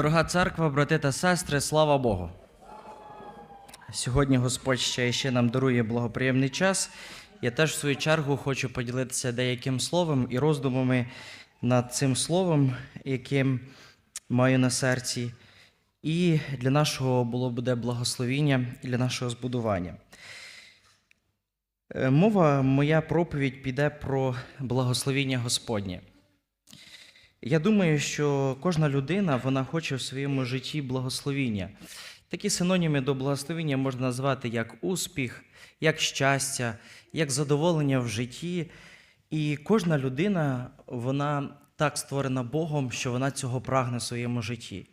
Дорога церква, брати та сестри, слава Богу. Сьогодні Господь ще, ще нам дарує благоприємний час. Я теж в свою чергу хочу поділитися деяким словом і роздумами над цим словом, яким маю на серці. І для нашого було буде благословіння, і для нашого збудування. Е, Мова, моя проповідь піде про благословіння Господнє. Я думаю, що кожна людина вона хоче в своєму житті благословіння. Такі синоніми до благословіння можна назвати як успіх, як щастя, як задоволення в житті. І кожна людина, вона так створена Богом, що вона цього прагне в своєму житті.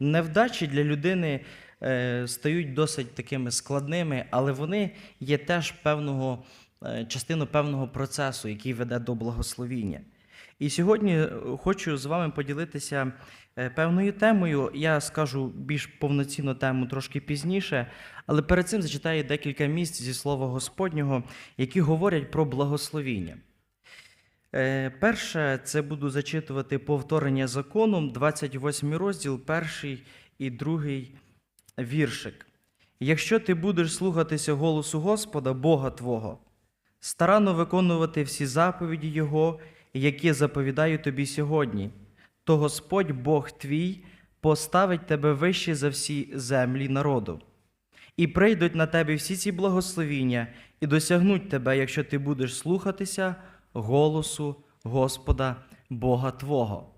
Невдачі для людини е, стають досить такими складними, але вони є теж певного, е, частиною певного процесу, який веде до благословіння. І сьогодні е, хочу з вами поділитися е, певною темою. Я скажу більш повноцінну тему трошки пізніше, але перед цим зачитаю декілька місць зі Слова Господнього, які говорять про благословіння. Е, Перше, це буду зачитувати повторення закону, 28 розділ, перший і другий віршик. Якщо ти будеш слухатися голосу Господа, Бога Твого, старанно виконувати всі заповіді Його, які заповідаю тобі сьогодні, то Господь Бог твій поставить тебе вище за всі землі народу. І прийдуть на тебе всі ці благословіння, і досягнуть тебе, якщо ти будеш слухатися голосу Господа Бога Твого.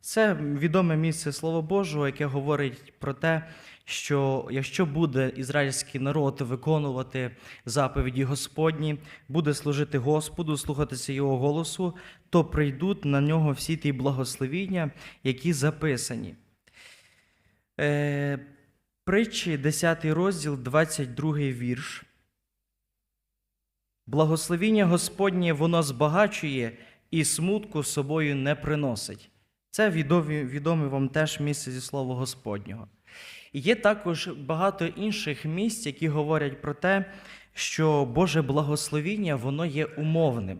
Це відоме місце Слова Божого, яке говорить про те, що якщо буде ізраїльський народ виконувати заповіді Господні, буде служити Господу, слухатися Його голосу, то прийдуть на нього всі ті благословіння, які записані. Е, Притчі, 10 розділ, 22 вірш. Благословіння Господнє воно збагачує і смутку собою не приносить. Це відомі, відоме вам теж місце зі слова Господнього. Є також багато інших місць, які говорять про те, що Боже благословіння воно є умовним.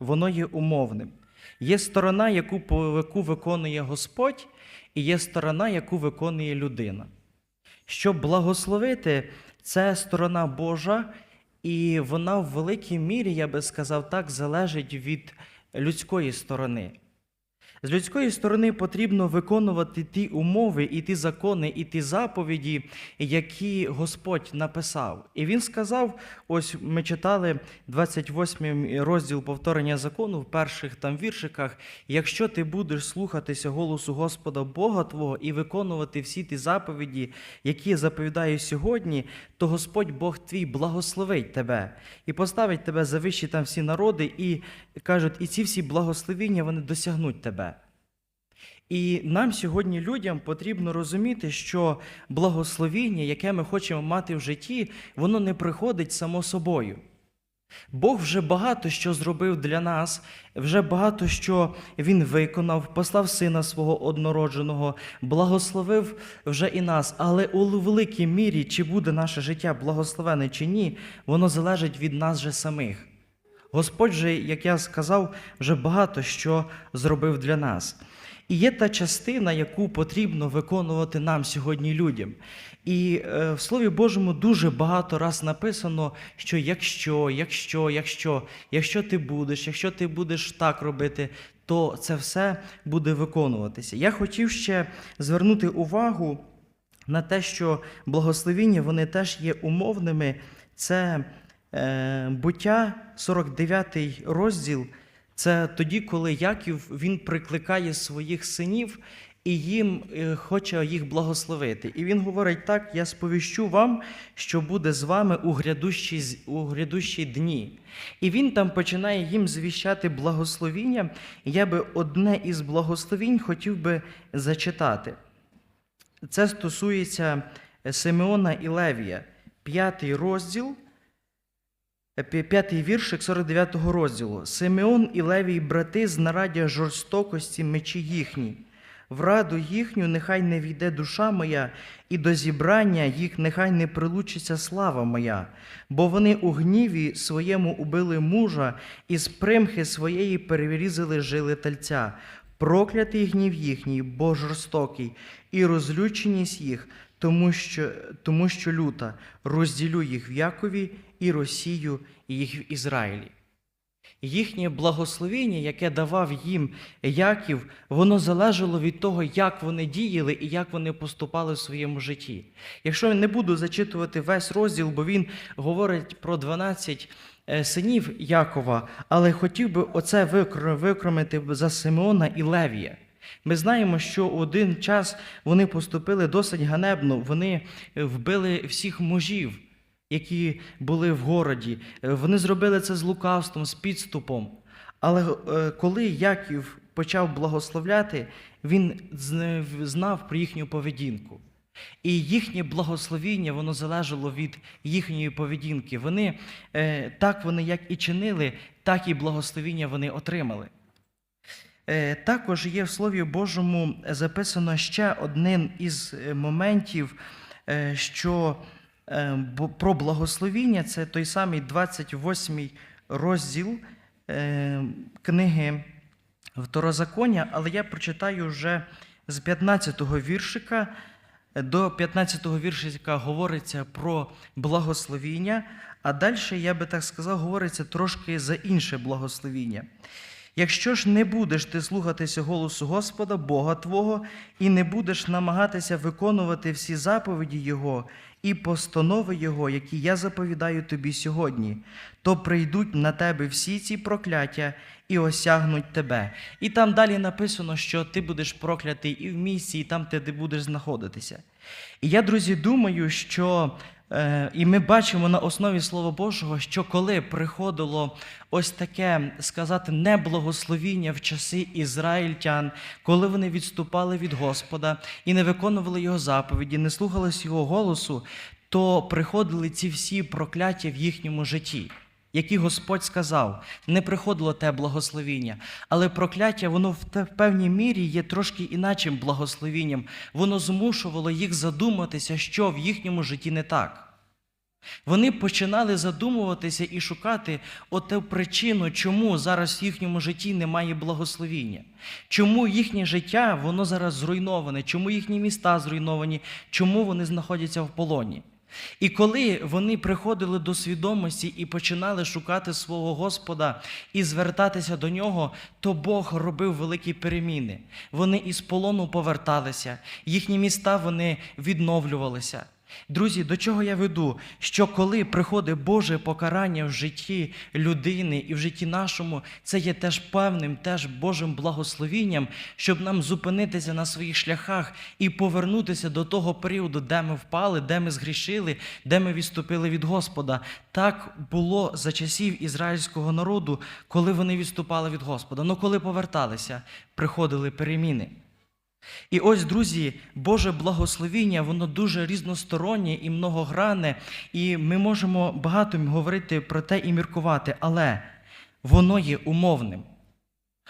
Воно є умовним. Є сторона, яку, яку виконує Господь, і є сторона, яку виконує людина. Щоб благословити, це сторона Божа, і вона в великій мірі, я би сказав так, залежить від людської сторони. З людської сторони потрібно виконувати ті умови, і ті закони, і ті заповіді, які Господь написав. І він сказав: ось ми читали 28 розділ повторення закону в перших там віршиках. Якщо ти будеш слухатися голосу Господа Бога Твого і виконувати всі ті заповіді, які я заповідаю сьогодні, то Господь Бог твій благословить тебе і поставить тебе за вищі там всі народи, і кажуть, і ці всі благословіння вони досягнуть тебе. І нам сьогодні, людям, потрібно розуміти, що благословіння, яке ми хочемо мати в житті, воно не приходить само собою. Бог вже багато що зробив для нас, вже багато що Він виконав, послав сина свого однородженого, благословив вже і нас. Але у великій мірі, чи буде наше життя благословене чи ні, воно залежить від нас же самих. Господь же, як я сказав, вже багато що зробив для нас. І є та частина, яку потрібно виконувати нам сьогодні людям. І е, в Слові Божому дуже багато раз написано, що якщо, якщо, якщо, якщо ти будеш, якщо ти будеш так робити, то це все буде виконуватися. Я хотів ще звернути увагу на те, що благословіння вони теж є умовними. Це буття, 49 розділ. Це тоді, коли Яків він прикликає своїх синів і їм е, хоче їх благословити. І він говорить: так, я сповіщу вам, що буде з вами у грядущі, у грядущі дні. І він там починає їм звіщати благословіння. Я би одне із благословінь хотів би зачитати. Це стосується е, Симеона і Левія, п'ятий розділ, е, п'ятий віршик 49-го розділу. Симеон і Левій брати знаряддя жорстокості мечі їхні. В раду їхню нехай не війде душа моя, і до зібрання їх нехай не прилучиться слава моя, бо вони у гніві своєму убили мужа, і з примхи своєї перерізали жили тельця. проклятий гнів їхній, бо жорстокий, і розлюченість їх, тому що, тому що люта, розділю їх в Якові і розсію їх в Ізраїлі. Їхнє благословіння, яке давав їм Яків, воно залежало від того, як вони діяли і як вони поступали в своєму житті. Якщо я не буду зачитувати весь розділ, бо він говорить про 12 е, синів Якова, але хотів би оце викр- викромити за Симеона і Левія. Ми знаємо, що один час вони поступили досить ганебно, вони вбили всіх мужів які були в городі. Е, Вони зробили це з лукавством, з підступом. Але е, коли Яків почав благословляти, він знав про їхню поведінку. І їхнє благословіння воно залежало від їхньої поведінки. Вони е, так вони як і чинили, так і благословіння вони отримали. Також є в Слові Божому записано ще один із моментів, що про благословіння це той самий 28 розділ е, книги Второзаконня, але я прочитаю вже з 15-го віршика до 15-го віршика говориться про благословіння, а далі, я би так сказав, говориться трошки за інше благословіння. Якщо ж не будеш ти слухатися голосу Господа, Бога Твого, і не будеш намагатися виконувати всі заповіді Його і постанови Його, які я заповідаю тобі сьогодні, то прийдуть на тебе всі ці прокляття і осягнуть тебе. І там далі написано, що ти будеш проклятий і в місці, і там, де ти будеш знаходитися. І я, друзі, думаю, що і ми бачимо на основі Слова Божого, що коли приходило ось таке сказати неблагословіння в часи ізраїльтян, коли вони відступали від Господа і не виконували його заповіді, не слухались його голосу, то приходили ці всі прокляття в їхньому житті. Які Господь сказав, не приходило те благословіння, але прокляття, воно в певній мірі є трошки іначим благословінням. Воно змушувало їх задуматися, що в їхньому житті не так. Вони починали задумуватися і шукати оту причину, чому зараз в їхньому житті немає благословіння, чому їхнє життя воно зараз зруйноване, чому їхні міста зруйновані, чому вони знаходяться в полоні. І коли вони приходили до свідомості і починали шукати свого Господа і звертатися до нього, то Бог робив великі переміни. Вони із полону поверталися, їхні міста вони відновлювалися. Друзі, до чого я веду? Що коли приходить Боже покарання в житті людини і в житті нашому, це є теж певним, теж Божим благословінням, щоб нам зупинитися на своїх шляхах і повернутися до того періоду, де ми впали, де ми згрішили, де ми відступили від Господа. Так було за часів ізраїльського народу, коли вони відступали від Господа. Ну коли поверталися, приходили переміни. І ось, друзі, Боже благословіння, воно дуже різностороннє і многогранне, і ми можемо багато говорити про те і міркувати, але воно є умовним.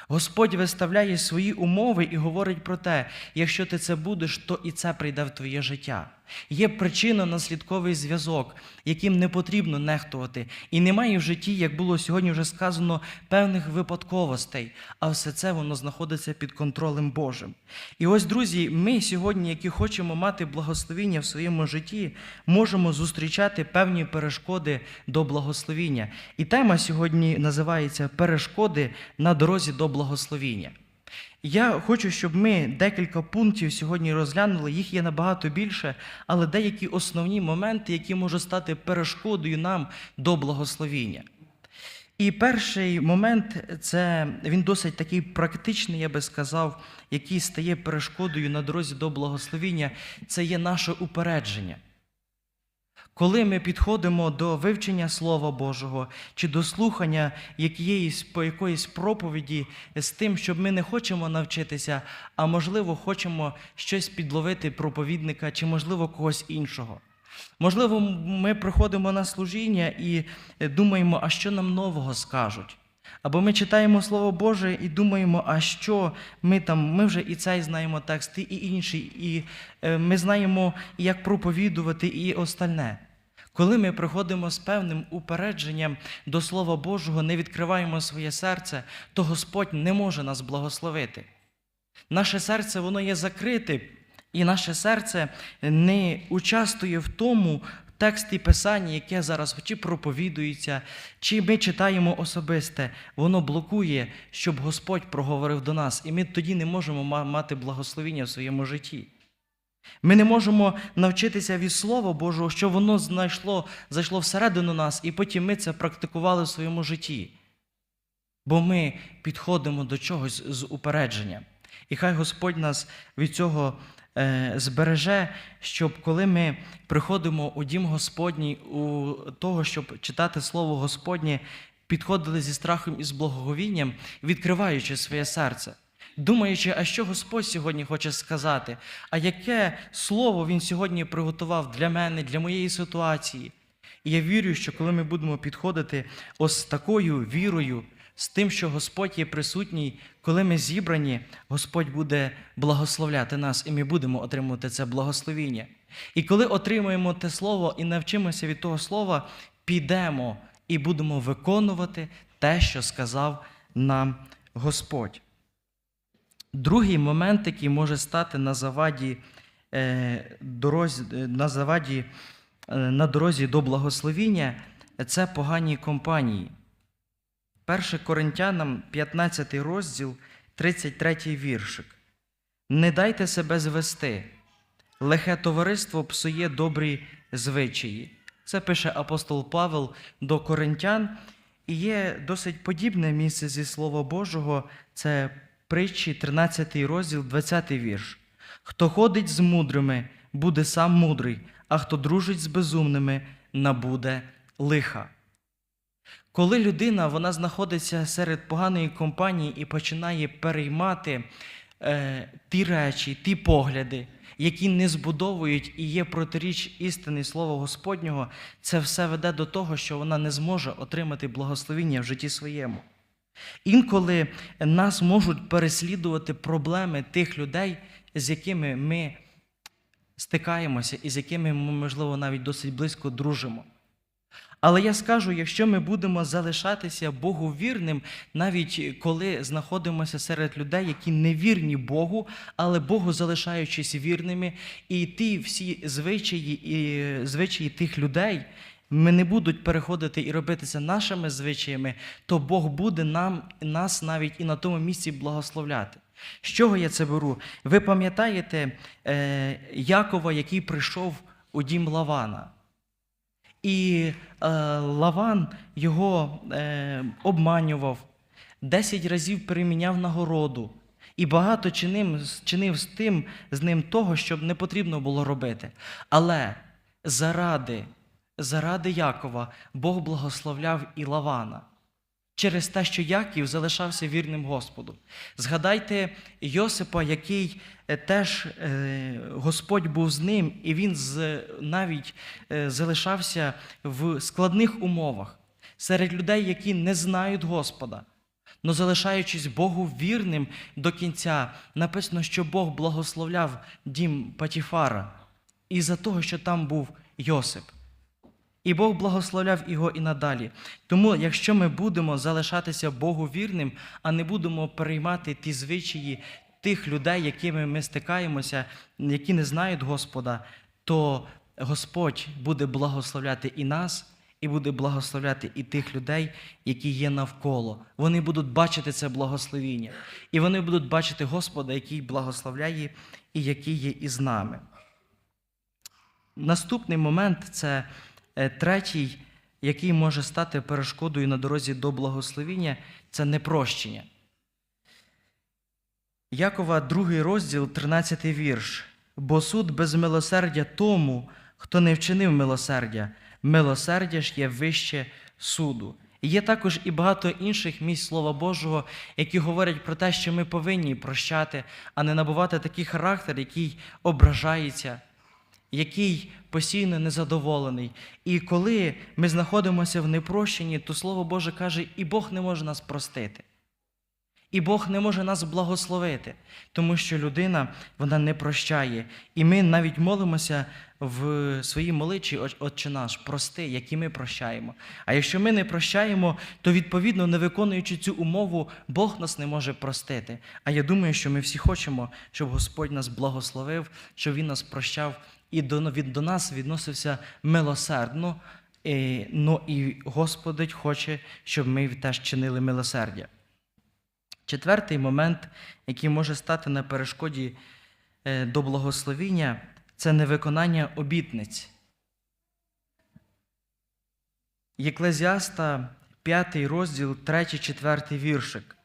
Господь виставляє свої умови і говорить про те, якщо ти це будеш, то і це прийде в твоє життя. Є причинно-наслідковий зв'язок, яким не потрібно нехтувати. І немає в житті, як було сьогодні вже сказано, певних випадковостей, а все це воно знаходиться під контролем Божим. І ось, друзі, ми сьогодні, які хочемо мати благословіння в своєму житті, можемо зустрічати певні перешкоди до благословіння. І тема сьогодні називається Перешкоди на дорозі до благословіння. Я хочу, щоб ми декілька пунктів сьогодні розглянули. Їх є набагато більше, але деякі основні моменти, які можуть стати перешкодою нам до благословіння. І перший момент це він досить такий практичний, я би сказав, який стає перешкодою на дорозі до благословіння, це є наше упередження. Коли ми підходимо до вивчення Слова Божого чи до слухання якоїсь, по якоїсь проповіді з тим, щоб ми не хочемо навчитися, а можливо, хочемо щось підловити проповідника чи, можливо, когось іншого. Можливо, ми приходимо на служіння і е, думаємо, а що нам нового скажуть. Або ми читаємо Слово Боже і думаємо, а що ми там, ми вже і цей знаємо текст, і інший, і е, ми знаємо, як проповідувати, і остальне. Коли ми приходимо з певним упередженням до Слова Божого, не відкриваємо своє серце, то Господь не може нас благословити. Наше серце воно є закрите, і наше серце не участвує в тому тексті Писання, яке зараз чи проповідується, чи ми читаємо особисте. Воно блокує, щоб Господь проговорив до нас, і ми тоді не можемо мати благословіння в своєму житті. Ми не можемо навчитися від Слова Божого, що воно знайшло, зайшло всередину нас, і потім ми це практикували в своєму житті. Бо ми підходимо до чогось з упередження. І хай Господь нас від цього збереже, щоб коли ми приходимо у дім Господній, у того, щоб читати Слово Господнє, підходили зі страхом і з благоговінням, відкриваючи своє серце. Думаючи, а що Господь сьогодні хоче сказати, а яке слово Він сьогодні приготував для мене, для моєї ситуації. І я вірю, що коли ми будемо підходити ось такою вірою, з тим, що Господь є присутній, коли ми зібрані, Господь буде благословляти нас, і ми будемо отримувати це благословіння. І коли отримаємо те слово і навчимося від того слова, підемо і будемо виконувати те, що сказав нам Господь. Другий момент, який може стати на заваді, е, дорозі, е, на, заваді е, на дорозі до благословіння, це погані компанії. 1 Коринтянам, 15 розділ, 33 віршик. Не дайте себе звести. Лихе товариство псує добрі звичаї. Це пише апостол Павел до коринтян. І є досить подібне місце зі Слова Божого. Це притчі, 13 розділ, 20 вірш. Хто ходить з мудрими, буде сам мудрий, а хто дружить з безумними, набуде лиха. Коли людина вона знаходиться серед поганої компанії і починає переймати е, ті речі, ті погляди, які не збудовують і є протиріч істини Слова Господнього, це все веде до того, що вона не зможе отримати благословіння в житті своєму. Інколи нас можуть переслідувати проблеми тих людей, з якими ми стикаємося і з якими ми, можливо, навіть досить близько дружимо. Але я скажу, якщо ми будемо залишатися Богу вірним, навіть коли знаходимося серед людей, які не вірні Богу, але Богу залишаючись вірними, і ті всі звичаї і звичаї тих людей ми не будуть переходити і робити це нашими звичаями, то Бог буде нам нас навіть і на тому місці благословляти. З чого я це беру? Ви пам'ятаєте е, Якова, який прийшов у дім Лавана? І е, Лаван його е, обманював, десять разів переміняв нагороду, і багато чинив, чинив з тим з ним того, що не потрібно було робити. Але заради, заради Якова Бог благословляв і Лавана. Через те, що Яків залишався вірним Господу. Згадайте Йосипа, який е, теж е, Господь був з ним, і він навіть е, залишався в складних умовах серед людей, які не знають Господа. Но залишаючись Богу вірним до кінця, написано, що Бог благословляв дім Патіфара із-за того, що там був Йосип. І Бог благословляв його і надалі. Тому, якщо ми будемо залишатися Богу вірним, а не будемо переймати ті звичаї тих людей, якими ми стикаємося, які не знають Господа, то Господь буде благословляти і нас, і буде благословляти і тих людей, які є навколо. Вони будуть бачити це благословіння. І вони будуть бачити Господа, який благословляє і який є із нами. Наступний момент це третій, який може стати перешкодою на дорозі до благословіння, це непрощення. Якова, другий розділ, 13 вірш. Бо суд без милосердя тому, хто не вчинив милосердя, милосердя ж є вище суду. І є також і багато інших місць Слова Божого, які говорять про те, що ми повинні прощати, а не набувати такий характер, який ображається, який постійно незадоволений. І коли ми знаходимося в непрощенні, то Слово Боже каже, і Бог не може нас простити. І Бог не може нас благословити, тому що людина вона не прощає. І ми навіть молимося в своїй молитві Отче наш, прости, як і ми прощаємо. А якщо ми не прощаємо, то відповідно, не виконуючи цю умову, Бог нас не може простити. А я думаю, що ми всі хочемо, щоб Господь нас благословив, щоб Він нас прощав і до, від, до нас відносився милосердно. І, ну і Господь хоче, щоб ми теж чинили милосердя. Четвертий момент, який може стати на перешкоді е, до благословіння, це невиконання обітниць. Єклезіаста, 5 розділ, 3-4 віршик.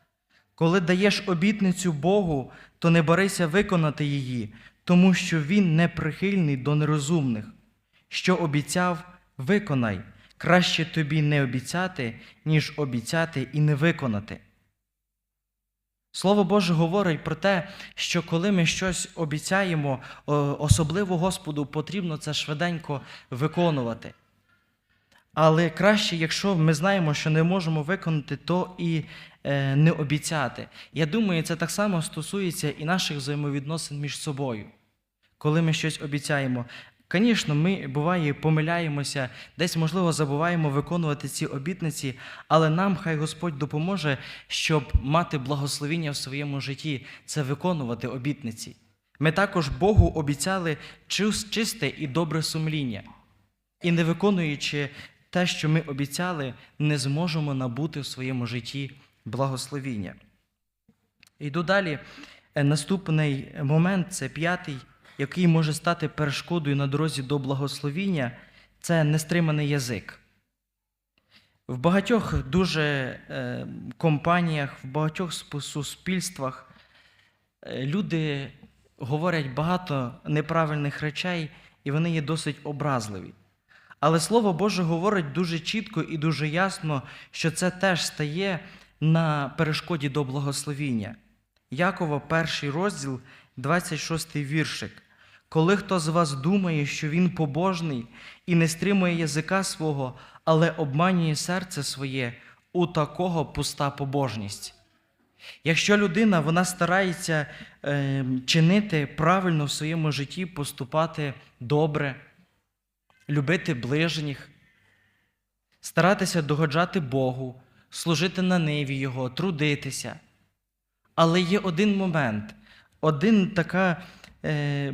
Коли даєш обітницю Богу, то не борися виконати її, тому що Він не прихильний до нерозумних. Що обіцяв, виконай. Краще тобі не обіцяти, ніж обіцяти і не виконати. Слово Боже говорить про те, що коли ми щось обіцяємо, особливо Господу, потрібно це швиденько виконувати. Але краще, якщо ми знаємо, що не можемо виконати, то і е, не обіцяти. Я думаю, це так само стосується і наших взаємовідносин між собою. Коли ми щось обіцяємо. Звісно, ми буває помиляємося, десь, можливо, забуваємо виконувати ці обітниці, але нам хай Господь допоможе, щоб мати благословіння в своєму житті, це виконувати обітниці. Ми також Богу обіцяли чисте і добре сумління. І не виконуючи те, що ми обіцяли, не зможемо набути в своєму житті благословіння. Йду далі. Е, Наступний момент це п'ятий, який може стати перешкодою на дорозі до благословіння, це нестриманий язик. В багатьох дуже е, компаніях, в багатьох суспільствах е, люди говорять багато неправильних речей, і вони є досить образливі. Але Слово Боже говорить дуже чітко і дуже ясно, що це теж стає на перешкоді до благословіння. Якова, перший розділ, 26 віршик. Коли хто з вас думає, що він побожний і не стримує язика свого, але обманює серце своє, у такого пуста побожність. Якщо людина вона старається е, чинити правильно в своєму житті, поступати добре, любити ближніх, старатися догоджати Богу, служити на ниві Його, трудитися. Але є один момент, один така, е,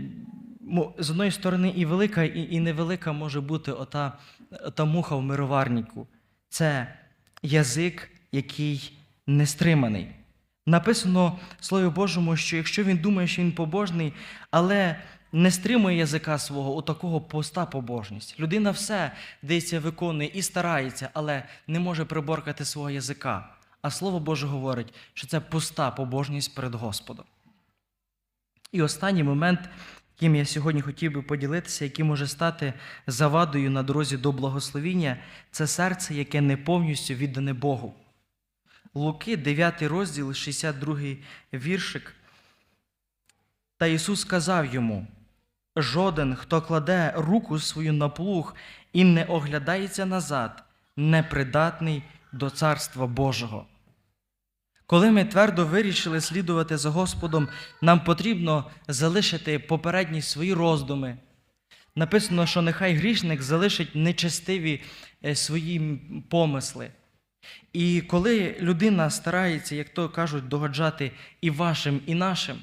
з одної сторони, і велика, і, і невелика може бути ота, ота муха в мироварнику. Це язик, який не стриманий. Написано Слові Божому, що якщо він думає, що він побожний, але не стримує язика свого, у такого пуста побожність. Людина все десь виконує і старається, але не може приборкати свого язика. А Слово Боже говорить, що це пуста побожність перед Господом. І останній момент, яким я сьогодні хотів би поділитися, який може стати завадою на дорозі до благословіння, це серце, яке не повністю віддане Богу. Луки, 9 розділ, 62 віршик. Та Ісус сказав йому: жоден, хто кладе руку свою на плуг і не оглядається назад, непридатний до Царства Божого. Коли ми твердо вирішили слідувати за Господом, нам потрібно залишити попередні свої роздуми. Написано, що нехай грішник залишить нечестиві е, свої помисли. І коли людина старається, як то кажуть, догоджати і вашим, і нашим,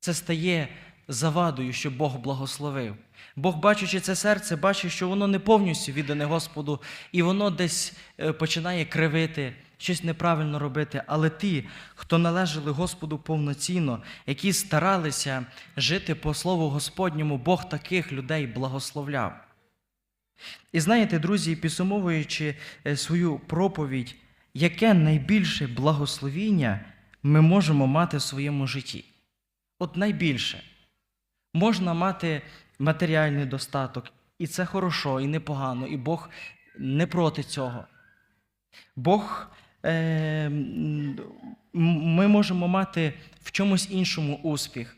це стає завадою, що Бог благословив. Бог, бачачи це серце, бачить, що воно не повністю віддане Господу, і воно десь е, починає кривити, щось неправильно робити. Але ті, хто належали Господу повноцінно, які старалися жити по Слову Господньому, Бог таких людей благословляв. І знаєте, друзі, підсумовуючи е, свою проповідь, яке найбільше благословіння ми можемо мати в своєму житті? От найбільше. Можна мати матеріальний достаток, і це хорошо, і непогано, і Бог не проти цього. Бог, ми можемо мати в чомусь іншому успіх.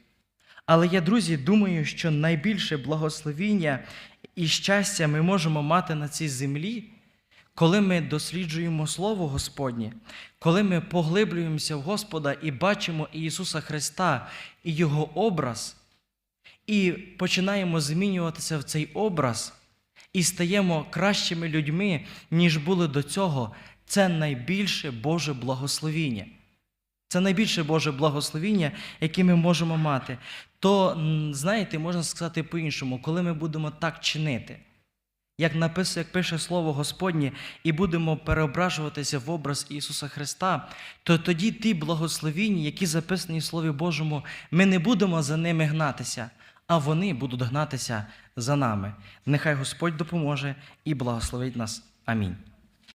Але я, друзі, думаю, що найбільше благословіння і щастя ми можемо мати на цій землі, коли ми досліджуємо Слово Господнє, коли ми поглиблюємося в Господа і бачимо Ісуса Христа і Його образ, і починаємо змінюватися в цей образ, і стаємо кращими людьми, ніж були до цього, це найбільше Боже благословіння. Це найбільше Боже благословіння, яке ми можемо мати. То, знаєте, можна сказати по-іншому, коли ми будемо так чинити, як написує, як пише Слово Господнє, і будемо переображуватися в образ Ісуса Христа, то тоді ті благословіння, які записані в Слові Божому, ми не будемо за ними гнатися, а вони будуть гнатися за нами. Нехай Господь допоможе і благословить нас. Амінь.